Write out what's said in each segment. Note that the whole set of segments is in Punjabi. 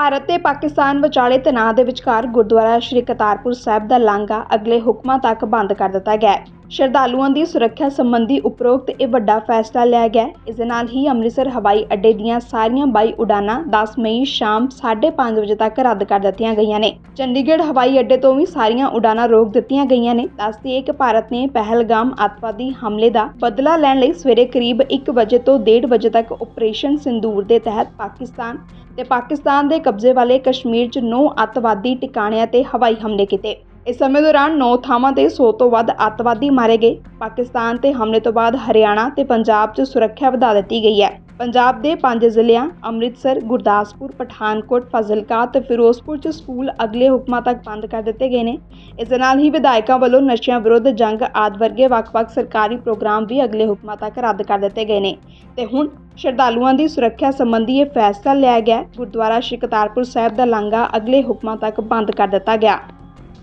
ਭਾਰਤ ਤੇ ਪਾਕਿਸਤਾਨ ਵਿਚਾਲੇ ਤਣਾਅ ਦੇ ਵਿਚਕਾਰ ਗੁਰਦੁਆਰਾ ਸ਼੍ਰੀ ਕਰਤਾਰਪੁਰ ਸਾਹਿਬ ਦਾ ਲਾਂਘਾ ਅਗਲੇ ਹੁਕਮਾਂ ਤੱਕ ਬੰਦ ਕਰ ਦਿੱਤਾ ਗਿਆ ਹੈ। ਸ਼ਰਧਾਲੂਆਂ ਦੀ ਸੁਰੱਖਿਆ ਸੰਬੰਧੀ ਉਪਰੋਕਤ ਇਹ ਵੱਡਾ ਫੈਸਲਾ ਲਿਆ ਗਿਆ ਹੈ। ਇਸ ਦੇ ਨਾਲ ਹੀ ਅੰਮ੍ਰਿਤਸਰ ਹਵਾਈ ਅੱਡੇ ਦੀਆਂ ਸਾਰੀਆਂ 22 ਉਡਾਨਾਂ 10 ਮਈ ਸ਼ਾਮ 5:30 ਵਜੇ ਤੱਕ ਰੱਦ ਕਰ ਦਿੱਤੀਆਂ ਗਈਆਂ ਨੇ। ਚੰਡੀਗੜ੍ਹ ਹਵਾਈ ਅੱਡੇ ਤੋਂ ਵੀ ਸਾਰੀਆਂ ਉਡਾਨਾਂ ਰੋਕ ਦਿੱਤੀਆਂ ਗਈਆਂ ਨੇ। ਦੱਸਦੀ ਕਿ ਭਾਰਤ ਨੇ ਪਹਿਲਗਾਮ ਅੱਤਵਾਦੀ ਹਮਲੇ ਦਾ ਬਦਲਾ ਲੈਣ ਲਈ ਸਵੇਰੇ ਕਰੀਬ 1 ਵਜੇ ਤੋਂ 1:30 ਵਜੇ ਤੱਕ ਆਪਰੇਸ਼ਨ ਸਿੰਦੂਰ ਦੇ ਤਹਿਤ ਪਾਕਿਸਤਾਨ ਤੇ ਪਾਕਿਸਤਾਨ ਦੇ ਕਬਜ਼ੇ ਵਾਲੇ ਕਸ਼ਮੀਰ 'ਚ ਨੌ ਅੱਤਵਾਦੀ ਟਿਕਾਣਿਆਂ ਤੇ ਹਵਾਈ ਹਮਲੇ ਕੀਤੇ। ਇਸ ਸਮੇਂ ਦੌਰਾਨ ਨੌ ਥਾਵਾਂ ਤੇ 100 ਤੋਂ ਵੱਧ ਅੱਤਵਾਦੀ ਮਾਰੇ ਗਏ। ਪਾਕਿਸਤਾਨ ਤੇ ਹਮਲੇ ਤੋਂ ਬਾਅਦ ਹਰਿਆਣਾ ਤੇ ਪੰਜਾਬ 'ਚ ਸੁਰੱਖਿਆ ਵਧਾ ਦਿੱਤੀ ਗਈ ਹੈ। ਪੰਜਾਬ ਦੇ ਪੰਜ ਜ਼ਿਲ੍ਹਿਆਂ, ਅੰਮ੍ਰਿਤਸਰ, ਗੁਰਦਾਸਪੁਰ, ਪਠਾਨਕੋਟ, ਫਾਜ਼ਿਲਕਾ ਅਤੇ ਫਿਰੋਜ਼ਪੁਰ 'ਚ ਸਕੂਲ ਅਗਲੇ ਹੁਕਮਾਂ ਤੱਕ ਬੰਦ ਕਰ ਦਿੱਤੇ ਗਏ ਨੇ। ਇਸ ਦੇ ਨਾਲ ਹੀ ਵਿਧਾਇਕਾਂ ਵੱਲੋਂ ਨਸ਼ਿਆਂ ਵਿਰੁੱਧ ਜੰਗ ਆਦਿ ਵਰਗੇ ਵੱਖ-ਵੱਖ ਸਰਕਾਰੀ ਪ੍ਰੋਗਰਾਮ ਵੀ ਅਗਲੇ ਹੁਕਮਾਂ ਤੱਕ ਰੱਦ ਕਰ ਦਿੱਤੇ ਗਏ ਨੇ। ਤੇ ਹੁਣ ਸ਼ਰਧਾਲੂਆਂ ਦੀ ਸੁਰੱਖਿਆ ਸੰਬੰਧੀ ਇਹ ਫੈਸਲਾ ਲਿਆ ਗਿਆ ਗੁਰਦੁਆਰਾ ਸ਼੍ਰੀ ਕਰਤਾਰਪੁਰ ਸਾਹਿਬ ਦਾ ਲਾਂਘਾ ਅਗਲੇ ਹੁਕਮਾਂ ਤੱਕ ਬੰਦ ਕਰ ਦਿੱਤਾ ਗਿਆ।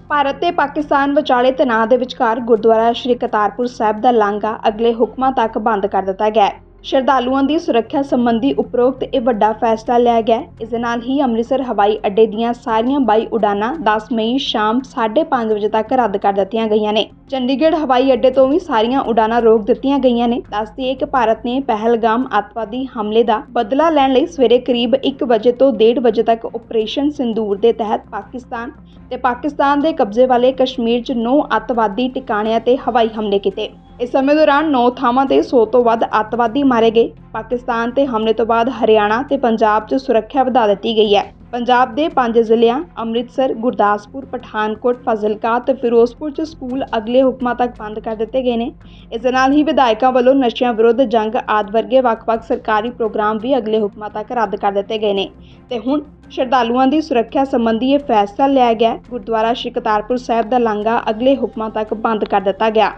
ਭਾਰਤ ਤੇ ਪਾਕਿਸਤਾਨ ਵਿਚਾਲੇ ਤਣਾਅ ਦੇ ਵਿਚਕਾਰ ਗੁਰਦੁਆਰਾ ਸ਼੍ਰੀ ਕਰਤਾਰਪੁਰ ਸਾਹਿਬ ਦਾ ਲਾਂਘਾ ਅਗਲੇ ਹੁਕਮਾਂ ਤੱਕ ਬੰਦ ਕਰ ਦਿੱਤਾ ਗਿਆ ਸ਼ਰਧਾਲੂਆਂ ਦੀ ਸੁਰੱਖਿਆ ਸੰਬੰਧੀ ਉਪਰੋਕਤ ਇਹ ਵੱਡਾ ਫੈਸਲਾ ਲਿਆ ਗਿਆ। ਇਸ ਦੇ ਨਾਲ ਹੀ ਅੰਮ੍ਰਿਤਸਰ ਹਵਾਈ ਅੱਡੇ ਦੀਆਂ ਸਾਰੀਆਂ 22 ਉਡਾਨਾਂ 10 ਮਈ ਸ਼ਾਮ 5:30 ਵਜੇ ਤੱਕ ਰੱਦ ਕਰ ਦਿੱਤੀਆਂ ਗਈਆਂ ਨੇ। ਚੰਡੀਗੜ੍ਹ ਹਵਾਈ ਅੱਡੇ ਤੋਂ ਵੀ ਸਾਰੀਆਂ ਉਡਾਨਾਂ ਰੋਕ ਦਿੱਤੀਆਂ ਗਈਆਂ ਨੇ। ਦੱਸਦੀ ਕਿ ਭਾਰਤ ਨੇ ਪਹਿਲਗਾਮ ਅੱਤਵਾਦੀ ਹਮਲੇ ਦਾ ਬਦਲਾ ਲੈਣ ਲਈ ਸਵੇਰੇ ਕਰੀਬ 1 ਵਜੇ ਤੋਂ 1:30 ਵਜੇ ਤੱਕ ਆਪਰੇਸ਼ਨ ਸਿੰਦੂਰ ਦੇ ਤਹਿਤ ਪਾਕਿਸਤਾਨ ਤੇ ਪਾਕਿਸਤਾਨ ਦੇ ਕਬਜ਼ੇ ਵਾਲੇ ਕਸ਼ਮੀਰ 'ਚ ਨੌ ਅੱਤਵਾਦੀ ਟਿਕਾਣਿਆਂ ਤੇ ਹਵਾਈ ਹਮਲੇ ਕੀਤੇ। ਇਸ ਸਮੇਂ ਦੌਰਾਨ ਨੌ ਥਾਵਾਂ ਤੇ 100 ਤੋਂ ਵੱਧ ਅੱਤਵਾਦੀ ਮਾਰੇ ਗਏ। ਪਾਕਿਸਤਾਨ ਤੇ ਹਮਲੇ ਤੋਂ ਬਾਅਦ ਹਰਿਆਣਾ ਤੇ ਪੰਜਾਬ 'ਚ ਸੁਰੱਖਿਆ ਵਧਾ ਦਿੱਤੀ ਗਈ ਹੈ। ਪੰਜਾਬ ਦੇ ਪੰਜ ਜ਼ਿਲ੍ਹਿਆਂ ਅੰਮ੍ਰਿਤਸਰ, ਗੁਰਦਾਸਪੁਰ, ਪਠਾਨਕੋਟ, ਫਾਜ਼ਿਲਕਾ ਤੇ ਫਿਰੋਜ਼ਪੁਰ 'ਚ ਸਕੂਲ ਅਗਲੇ ਹੁਕਮਾਂ ਤੱਕ ਬੰਦ ਕਰ ਦਿੱਤੇ ਗਏ ਨੇ। ਇਸ ਦੇ ਨਾਲ ਹੀ ਵਿਧਾਇਕਾਂ ਵੱਲੋਂ ਨਸ਼ਿਆਂ ਵਿਰੁੱਧ ਜੰਗ ਆਦਿ ਵਰਗੇ ਵੱਖ-ਵੱਖ ਸਰਕਾਰੀ ਪ੍ਰੋਗਰਾਮ ਵੀ ਅਗਲੇ ਹੁਕਮਾਂ ਤੱਕ ਰੱਦ ਕਰ ਦਿੱਤੇ ਗਏ ਨੇ। ਤੇ ਹੁਣ ਸ਼ਰਧਾਲੂਆਂ ਦੀ ਸੁਰੱਖਿਆ ਸੰਬੰਧੀ ਇਹ ਫੈਸਲਾ ਲਿਆ ਗਿਆ। ਗੁਰਦੁਆਰਾ ਸ਼੍ਰੀ ਕਰਤਾਰਪੁਰ ਸਾਹਿਬ ਦਾ ਲਾਂਘਾ ਅਗਲੇ ਹੁਕਮਾਂ ਤੱਕ ਬੰਦ ਕਰ ਦਿੱਤਾ ਗਿਆ।